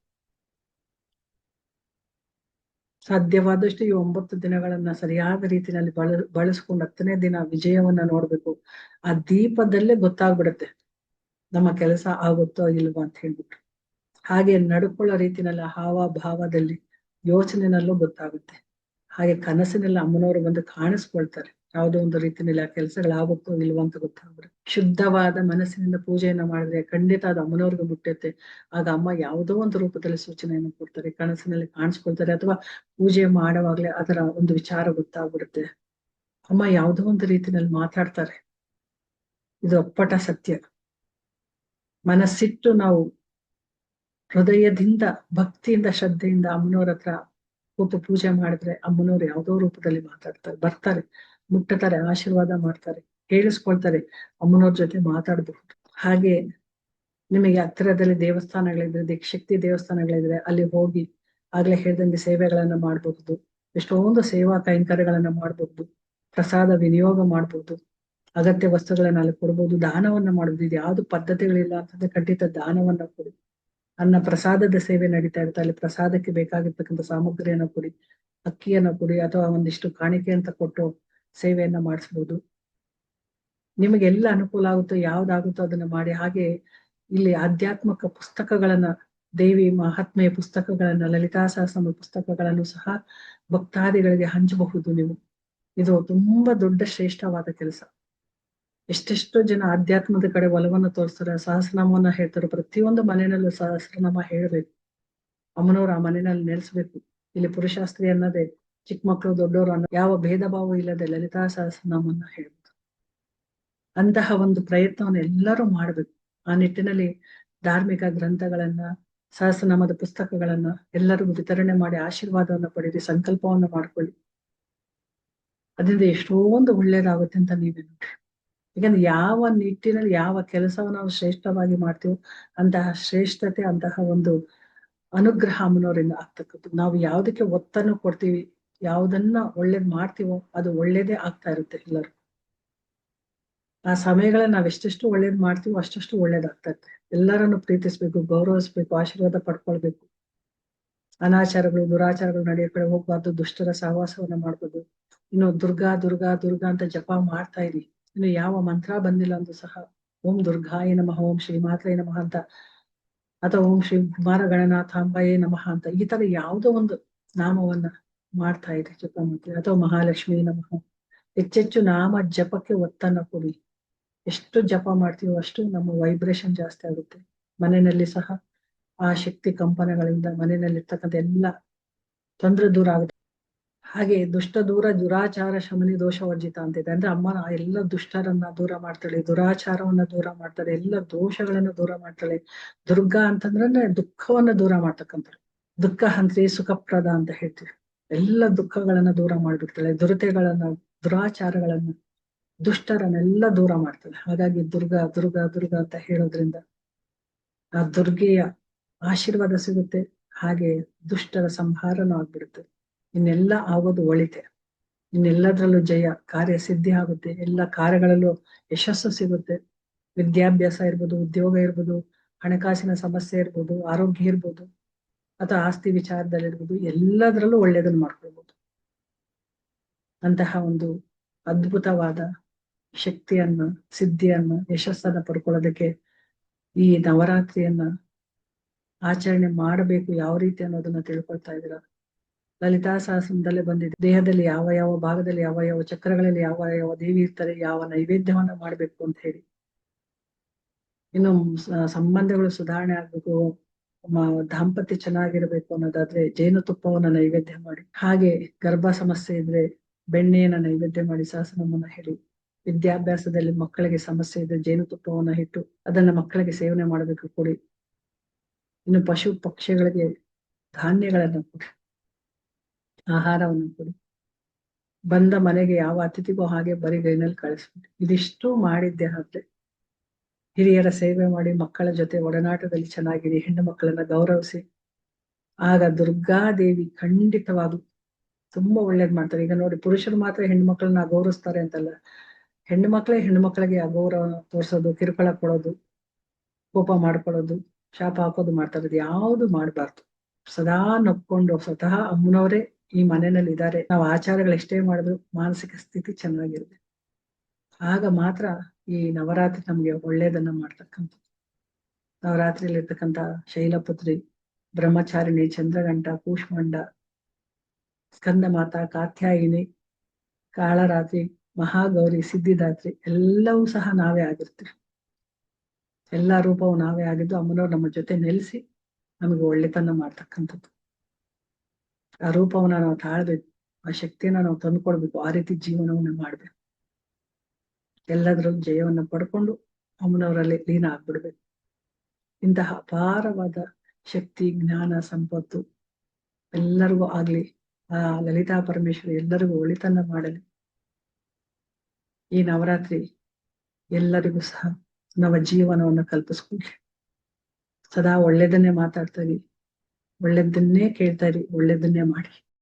ಸಾಧ್ಯವಾದಷ್ಟು ಈ ಒಂಬತ್ತು ದಿನಗಳನ್ನ ಸರಿಯಾದ ರೀತಿಯಲ್ಲಿ ಬಳ, ಬಳಸ್ಕೊಂಡು ಹತ್ತನೇ ದಿನ ವಿಜಯವನ್ನ ನೋಡ್ಬೇಕು. ಆ ದೀಪದಲ್ಲೇ ಗೊತ್ತಾಗ್ಬಿಡುತ್ತೆ ನಮ್ಮ ಕೆಲಸ ಆಗುತ್ತೋ ಇಲ್ವಾ ಅಂತ ಹೇಳ್ಬಿಟ್ಟು ಹಾಗೆ ನಡ್ಕೊಳ್ಳೋ ರೀತಿನಲ್ಲಿ ಹಾವ ಭಾವದಲ್ಲಿ ಯೋಚನೆನಲ್ಲೂ ಗೊತ್ತಾಗುತ್ತೆ. ಹಾಗೆ ಕನಸಿನಲ್ಲಿ ಅಮ್ಮನವರು ಬಂದು ಕಾಣಿಸ್ಕೊಳ್ತಾರೆ. ಯಾವುದೋ ಒಂದು ರೀತಿಯಲ್ಲಿ ಆ ಕೆಲಸಗಳಾಗುತ್ತೋ ಇಲ್ವೋ ಅಂತ ಗೊತ್ತಾಗ್ಬಿಡುತ್ತೆ ಶುದ್ಧವಾದ ಮನಸ್ಸಿನಿಂದ ಪೂಜೆಯನ್ನ ಮಾಡಿದ್ರೆ ಖಂಡಿತ ಅದು ಅಮ್ಮನವ್ರಿಗೆ ಮುಟ್ಟುತ್ತೆ. ಆಗ ಅಮ್ಮ ಯಾವುದೋ ಒಂದು ರೂಪದಲ್ಲಿ ಸೂಚನೆಯನ್ನು ಕೊಡ್ತಾರೆ, ಕನಸಿನಲ್ಲಿ ಕಾಣಿಸ್ಕೊಳ್ತಾರೆ ಅಥವಾ ಪೂಜೆ ಮಾಡುವಾಗ್ಲೇ ಅದರ ಒಂದು ವಿಚಾರ ಗೊತ್ತಾಗ್ಬಿಡುತ್ತೆ. ಅಮ್ಮ ಯಾವುದೋ ಒಂದು ರೀತಿಯಲ್ಲಿ ಮಾತಾಡ್ತಾರೆ. ಇದು ಅಪ್ಪಟ ಸತ್ಯ. ಮನಸ್ಸಿಟ್ಟು ನಾವು ಹೃದಯದಿಂದ, ಭಕ್ತಿಯಿಂದ, ಶ್ರದ್ಧೆಯಿಂದ ಅಮ್ಮನವ್ರ ಹತ್ರ ಕೂತು ಪೂಜೆ ಮಾಡಿದ್ರೆ ಅಮ್ಮನವ್ರು ಯಾವುದೋ ರೂಪದಲ್ಲಿ ಮಾತಾಡ್ತಾರೆ, ಬರ್ತಾರೆ. ಮುಟ್ಟತಾರೆ, ಆಶೀರ್ವಾದ ಮಾಡ್ತಾರೆ, ಕೇಳಿಸ್ಕೊಳ್ತಾರೆ, ಅಮ್ಮನವ್ರ ಜೊತೆ ಮಾತಾಡಬಹುದು ಹಾಗೆ ನಿಮಗೆ ಹತ್ತಿರದಲ್ಲಿ ದೇವಸ್ಥಾನಗಳಿದ್ರೆ ದಿಕ್ಶಕ್ತಿ ದೇವಸ್ಥಾನಗಳಿದ್ರೆ ಅಲ್ಲಿ ಹೋಗಿ ಆಗ್ಲೇ ಹೇಳ್ದಂಗೆ ಸೇವೆಗಳನ್ನ ಮಾಡಬಹುದು ಎಷ್ಟೊಂದು ಸೇವಾ ಕೈಂಕರ್ಯಗಳನ್ನ ಮಾಡಬಹುದು ಪ್ರಸಾದ ವಿನಿಯೋಗ ಮಾಡಬಹುದು ಅಗತ್ಯ ವಸ್ತುಗಳನ್ನ ಅಲ್ಲಿ ಕೊಡ್ಬೋದು, ದಾನವನ್ನ ಮಾಡಬಹುದು ಇದು ಯಾವ್ದು ಪದ್ಧತಿಗಳಿಲ್ಲ ಅಂತಂದ್ರೆ ಖಂಡಿತ ದಾನವನ್ನ ಕೊಡಿ. ಅನ್ನ ಪ್ರಸಾದದ ಸೇವೆ ನಡೀತಾ ಇರುತ್ತೆ. ಅಲ್ಲಿ ಪ್ರಸಾದಕ್ಕೆ ಬೇಕಾಗಿರ್ತಕ್ಕಂಥ ಸಾಮಗ್ರಿಯನ್ನ ಕೊಡಿ, ಅಕ್ಕಿಯನ್ನ ಕೊಡಿ ಅಥವಾ ಒಂದಿಷ್ಟು ಕಾಣಿಕೆ ಅಂತ ಕೊಟ್ಟು ಸೇವೆಯನ್ನ ಮಾಡಿಸ್ಬೋದು. ನಿಮಗೆ ಎಲ್ಲ ಅನುಕೂಲ ಆಗುತ್ತೋ, ಯಾವ್ದಾಗುತ್ತೋ ಅದನ್ನ ಮಾಡಿ, ಹಾಗೆ ಇಲ್ಲಿ ಆಧ್ಯಾತ್ಮಿಕ ಪುಸ್ತಕಗಳನ್ನ, ದೇವಿ ಮಹಾತ್ಮೆಯ ಪುಸ್ತಕಗಳನ್ನ ಲಲಿತಾ ಸಹಸ್ರಮ ಪುಸ್ತಕಗಳನ್ನು ಸಹ ಭಕ್ತಾದಿಗಳಿಗೆ ಹಂಚಬಹುದು ನೀವು. ಇದು ತುಂಬಾ ದೊಡ್ಡ ಶ್ರೇಷ್ಠವಾದ ಕೆಲಸ. ಎಷ್ಟೆಷ್ಟೋ ಜನ ಆಧ್ಯಾತ್ಮದ ಕಡೆ ಒಲವನ್ನು ತೋರಿಸ್ತಾರೆ, ಸಹಸ್ರನಾಮವನ್ನ ಹೇಳ್ತಾರೆ, ಪ್ರತಿಯೊಂದು ಮನೆಯಲ್ಲೂ ಸಹಸ್ರನಾಮ ಹೇಳ್ಬೇಕು. ಅಮ್ಮನವ್ರು ಆ ಮನೆಯಲ್ಲಿ ನೆಲೆಸ್ಬೇಕು. ಇಲ್ಲಿ ಪುರುಷಾಸ್ತ್ರಿ ಅನ್ನೋದೇ ಚಿಕ್ಕ ಮಕ್ಕಳು ದೊಡ್ಡವರು ಅನ್ನೋ ಯಾವ ಭೇದ ಭಾವ ಇಲ್ಲದೆ ಲಲಿತಾ ಸಹಸ್ರನಾಮನ್ನ ಹೇಳ್ಬೇಕು ಅಂತಹ ಒಂದು ಪ್ರಯತ್ನವನ್ನು ಎಲ್ಲರೂ ಮಾಡಬೇಕು. ಆ ನಿಟ್ಟಿನಲ್ಲಿ ಧಾರ್ಮಿಕ ಗ್ರಂಥಗಳನ್ನ, ಸಹಸ್ರನಾಮದ ಪುಸ್ತಕಗಳನ್ನ ಎಲ್ಲರಿಗೂ ವಿತರಣೆ ಮಾಡಿ ಆಶೀರ್ವಾದವನ್ನ ಪಡೆಯಿರಿ ಸಂಕಲ್ಪವನ್ನ ಮಾಡ್ಕೊಳ್ಳಿ. ಅದರಿಂದ ಎಷ್ಟೊಂದು ಒಳ್ಳೇದಾಗುತ್ತೆ ಅಂತ ನೀವೇ ನೋಡ್ರಿ. ಯಾಕಂದ್ರೆ ಯಾವ ನಿಟ್ಟಿನಲ್ಲಿ ಯಾವ ಕೆಲಸವನ್ನು ನಾವು ಶ್ರೇಷ್ಠವಾಗಿ ಮಾಡ್ತೀವೋ ಅಂತಹ ಶ್ರೇಷ್ಠತೆ, ಅಂತಹ ಒಂದು ಅನುಗ್ರಹ ಅಮ್ಮನವರಿಂದ ಆಗ್ತಕ್ಕದ್ದು ನಾವು ಯಾವುದಕ್ಕೆ ಒತ್ತನ್ನು ಕೊಡ್ತೀವಿ ಯಾವ್ದನ್ನ ಒಳ್ಳೇದ್ ಮಾಡ್ತೀವೋ ಅದು ಒಳ್ಳೇದೇ ಆಗ್ತಾ ಇರುತ್ತೆ ಎಲ್ಲರೂ ಆ ಸಮಯಗಳನ್ನ ನಾವ್ ಎಷ್ಟೆಷ್ಟು ಒಳ್ಳೇದ್ ಮಾಡ್ತೀವೋ ಅಷ್ಟಷ್ಟು ಒಳ್ಳೇದಾಗ್ತಾ ಇರುತ್ತೆ. ಎಲ್ಲರನ್ನು ಪ್ರೀತಿಸ್ಬೇಕು, ಗೌರವಿಸ್ಬೇಕು, ಆಶೀರ್ವಾದ ಪಡ್ಕೊಳ್ಬೇಕು. ಅನಾಚಾರಗಳು, ದುರಾಚಾರಗಳು ನಡೆಯೋ ಕಡೆ ಹೋಗ್ಬಾರ್ದು, ದುಷ್ಟರ ಸಹವಾಸವನ್ನ ಮಾಡ್ಬೋದು ಇನ್ನು ದುರ್ಗಾ ದುರ್ಗಾ ದುರ್ಗಾ ಅಂತ ಜಪ ಮಾಡ್ತಾ ಇರಿ. ಇನ್ನು ಯಾವ ಮಂತ್ರ ಬಂದಿಲ್ಲ ಅಂದ್ರು ಸಹ ಓಂ ದುರ್ಗಾಯ ನಮಃ, ಓಂ ಶ್ರೀ ಮಾತ್ರೇ ನಮಃ ಅಂತ. ಅಥವಾ ಓಂ ಶ್ರೀ ಕುಮಾರ ಗಣನಾಥಾಂಬಯೇ ನಮಃ ಅಂತ. ಈ ತರ ಯಾವುದೋ ಒಂದು ನಾಮವನ್ನ ಮಾಡ್ತಾ ಇದೆ ಜಪ ಮಾಡ್ತೀರಿ ಅಥವಾ ಮಹಾಲಕ್ಷ್ಮಿ ನಮಃ. ಹೆಚ್ಚೆಚ್ಚು ನಾಮ ಜಪಕ್ಕೆ ಒತ್ತನ್ನ ಕೊಡಿ. ಎಷ್ಟು ಜಪ ಮಾಡ್ತೀವೋ ಅಷ್ಟು ನಮ್ಮ ವೈಬ್ರೇಷನ್ ಜಾಸ್ತಿ ಆಗುತ್ತೆ. ಮನೆಯಲ್ಲಿ ಸಹ ಆ ಶಕ್ತಿ ಕಂಪನಗಳಿಂದ ಮನೆಯಲ್ಲಿರ್ತಕ್ಕಂಥ ಎಲ್ಲ ತೊಂದರೆ ದೂರ ಆಗುತ್ತೆ. ಹಾಗೆ ದುಷ್ಟ ದೂರ ದುರಾಚಾರ ಶಮನಿ ದೋಷ ವರ್ಜಿತ ಅಂತ ಇದೆ. ಅಂದ್ರೆ ಅಮ್ಮ ಎಲ್ಲ ದುಷ್ಟರನ್ನ ದೂರ ಮಾಡ್ತಾಳೆ, ದುರಾಚಾರವನ್ನ ದೂರ ಮಾಡ್ತಾಳೆ, ಎಲ್ಲ ದೋಷಗಳನ್ನ ದೂರ ಮಾಡ್ತಾಳೆ. ದುರ್ಗಾ ಅಂತಂದ್ರೆ ದುಃಖವನ್ನ ದೂರ ಮಾಡ್ತಕ್ಕಂಥ ದುಃಖ ಹಂತ್ರಿ ಸುಖಪ್ರದ ಅಂತ ಹೇಳ್ತೀವಿ. ಎಲ್ಲ ದುಃಖಗಳನ್ನ ದೂರ ಮಾಡ್ಬಿಡ್ತಾಳೆ ದುರತೆಗಳನ್ನ, ದುರಾಚಾರಗಳನ್ನ ದುಷ್ಟರನ್ನೆಲ್ಲ ದೂರ ಮಾಡ್ತಾಳೆ ಹಾಗಾಗಿ ದುರ್ಗಾ ದುರ್ಗಾ ದುರ್ಗಾ ಅಂತ ಹೇಳೋದ್ರಿಂದ ಆ ದುರ್ಗೆಯ ಆಶೀರ್ವಾದ ಸಿಗುತ್ತೆ, ಹಾಗೆ ದುಷ್ಟರ ಸಂಹಾರನೂ ಆಗ್ಬಿಡುತ್ತೆ. ಇನ್ನೆಲ್ಲ ಆಗೋದು ಒಳಿತೆ. ಇನ್ನೆಲ್ಲದ್ರಲ್ಲೂ ಜಯ, ಕಾರ್ಯ ಸಿದ್ಧಿ ಆಗುತ್ತೆ. ಎಲ್ಲ ಕಾರ್ಯಗಳಲ್ಲೂ ಯಶಸ್ಸು ಸಿಗುತ್ತೆ. ವಿದ್ಯಾಭ್ಯಾಸ ಇರ್ಬೋದು, ಉದ್ಯೋಗ ಇರ್ಬೋದು, ಹಣಕಾಸಿನ ಸಮಸ್ಯೆ ಇರ್ಬೋದು, ಆರೋಗ್ಯ ಇರ್ಬೋದು. ಅಥವಾ ಆಸ್ತಿ ವಿಚಾರದಲ್ಲಿರ್ಬೋದು, ಎಲ್ಲದರಲ್ಲೂ ಒಳ್ಳೇದನ್ನ ಮಾಡ್ಕೊಳ್ಬೋದು. ಅಂತಹ ಒಂದು ಅದ್ಭುತವಾದ ಶಕ್ತಿಯನ್ನ, ಸಿದ್ಧಿಯನ್ನ, ಯಶಸ್ಸನ್ನ ಪಡ್ಕೊಳ್ಳೋದಕ್ಕೆ ಈ ನವರಾತ್ರಿಯನ್ನ ಆಚರಣೆ ಮಾಡಬೇಕು ಯಾವ ರೀತಿ ಅನ್ನೋದನ್ನ ತಿಳ್ಕೊಳ್ತಾ ಇದ್ದೀರಾ? ಲಲಿತಾ ಸಹಸ್ರದಲ್ಲೇ ಬಂದಿದೆ. ದೇಹದಲ್ಲಿ ಯಾವ ಯಾವ ಭಾಗದಲ್ಲಿ ಯಾವ ಯಾವ ಚಕ್ರಗಳಲ್ಲಿ ಯಾವ ಯಾವ ದೇವಿ ಇರ್ತಾರೆ, ಯಾವ ನೈವೇದ್ಯವನ್ನ ಮಾಡ್ಬೇಕು ಅಂತ ಹೇಳಿ. ಇನ್ನು ಸಂಬಂಧಗಳು ಸುಧಾರಣೆ ಆಗ್ಬೇಕು ದಾಂಪತ್ಯ ಚೆನ್ನಾಗಿರ್ಬೇಕು ಅನ್ನೋದಾದ್ರೆ ಜೇನುತುಪ್ಪವನ್ನ ನೈವೇದ್ಯ ಮಾಡಿ, ಹಾಗೆ ಗರ್ಭ ಸಮಸ್ಯೆ ಇದ್ರೆ ಬೆಣ್ಣೆಯನ್ನ ನೈವೇದ್ಯ ಮಾಡಿ ಶಾಸನವನ್ನ ಹೇಳಿ ವಿದ್ಯಾಭ್ಯಾಸದಲ್ಲಿ ಮಕ್ಕಳಿಗೆ ಸಮಸ್ಯೆ ಇದ್ರೆ ಜೇನುತುಪ್ಪವನ್ನ ಇಟ್ಟು ಅದನ್ನ ಮಕ್ಕಳಿಗೆ ಸೇವನೆ ಮಾಡಬೇಕು ಕೊಡಿ. ಇನ್ನು ಪಶು ಪಕ್ಷಿಗಳಿಗೆ ಧಾನ್ಯಗಳನ್ನು ಕೊಡಿ, ಆಹಾರವನ್ನು ಕೊಡಿ. ಬಂದ ಮನೆಗೆ ಯಾವ ಅತಿಥಿಗೂ ಹಾಗೆ ಬರಿಗೈನಲ್ಲಿ ಕಳಿಸ್ಬಿಡಿ. ಇದಿಷ್ಟು ಮಾಡಿದ್ದೆ ಆದ್ರೆ. ಹಿರಿಯರ ಸೇವೆ ಮಾಡಿ ಮಕ್ಕಳ ಜೊತೆ ಒಡನಾಟದಲ್ಲಿ ಚೆನ್ನಾಗಿರಿ ಹೆಣ್ಣು ಮಕ್ಕಳನ್ನ ಗೌರವಿಸಿ. ಆಗ ದುರ್ಗಾದೇವಿ ಖಂಡಿತವಾಗ್ಲು ತುಂಬಾ ಒಳ್ಳೇದ್ ಮಾಡ್ತಾರೆ. ಈಗ ನೋಡಿ, ಪುರುಷರು ಮಾತ್ರ ಹೆಣ್ಣು ಮಕ್ಕಳನ್ನ ಗೌರವಿಸ್ತಾರೆ ಅಂತಲ್ಲ. ಹೆಣ್ಣು ಮಕ್ಕಳೇ ಹೆಣ್ಣು ಮಕ್ಕಳಿಗೆ ಅಗೌರವ ತೋರಿಸೋದು, ಕಿರುಕುಳ ಕೊಡೋದು, ಕೋಪ ಮಾಡ್ಕೊಳ್ಳೋದು, ಶಾಪ ಹಾಕೋದು ಮಾಡ್ತಾರೆ. ಅದು ಯಾವುದು ಮಾಡಬಾರ್ದು. ಸದಾ ನಕ್ಕೊಂಡು ಸ್ವತಃ ಅಮ್ಮನವರೇ ಈ ಮನೆಯಲ್ಲಿ ಇದ್ದಾರೆ ನಾವು ಆಚಾರಗಳು ಎಷ್ಟೇ ಮಾಡಿದ್ರು ಮಾನಸಿಕ ಸ್ಥಿತಿ ಚೆನ್ನಾಗಿರುತ್ತೆ. ಆಗ ಮಾತ್ರ ಈ ನವರಾತ್ರಿ ನಮ್ಗೆ ಒಳ್ಳೇದನ್ನ ಮಾಡ್ತಕ್ಕಂಥ ನವರಾತ್ರಿಯಲ್ಲಿ ಇರ್ತಕ್ಕಂಥ ಶೈಲಪುತ್ರಿ, ಬ್ರಹ್ಮಚಾರಿಣಿ ಚಂದ್ರಗಂಟ ಕೂಷ್ಮಂಡ ಸ್ಕಂದ ಮಾತಾ ಕಾತ್ಯಾಯಿನಿ, ಕಾಳರಾತ್ರಿ, ಮಹಾಗೌರಿ, ಸಿದ್ಧಿದಾತ್ರಿ ಎಲ್ಲವೂ ಸಹ ನಾವೇ ಆಗಿರ್ತೀವಿ. ಎಲ್ಲ ರೂಪವು ನಾವೇ ಆಗಿದ್ದು ಅಮ್ಮನವ್ರು ನಮ್ಮ ಜೊತೆ ನೆಲೆಸಿ ನಮಗೆ ಒಳ್ಳೆತನ ಮಾಡ್ತಕ್ಕಂಥದ್ದು. ಆ ರೂಪವನ್ನ ನಾವು ತಾಳ್ಬೇಕು, ಆ ಶಕ್ತಿಯನ್ನ ನಾವು ತಂದ್ಕೊಡ್ಬೇಕು, ಆ ರೀತಿ ಜೀವನವನ್ನ ಮಾಡ್ಬೇಕು. ಎಲ್ಲದ್ರಲ್ಲೂ ಜಯವನ್ನ ಪಡ್ಕೊಂಡು ಅಮ್ಮನವರಲ್ಲಿ ಲೀನ ಆಗ್ಬಿಡ್ಬೇಕು. ಇಂತಹ ಅಪಾರವಾದ ಶಕ್ತಿ, ಜ್ಞಾನ, ಸಂಪತ್ತು ಎಲ್ಲರಿಗೂ ಆಗ್ಲಿ, ಆ ಲಲಿತಾ ಪರಮೇಶ್ವರಿ ಎಲ್ಲರಿಗೂ ಒಳಿತನ್ನ ಮಾಡಲಿ. ಈ ನವರಾತ್ರಿ ಎಲ್ಲರಿಗೂ ಸಹ ನವ ಜೀವನವನ್ನು ಕಲ್ಪಿಸ್ಕೊಳ್ಳಿ ಸದಾ ಒಳ್ಳೇದನ್ನೇ ಮಾತಾಡ್ತಾ ಇರಿ, ಒಳ್ಳೇದನ್ನೇ ಕೇಳ್ತಾ ಒಳ್ಳೇದನ್ನೇ ಮಾಡಿ.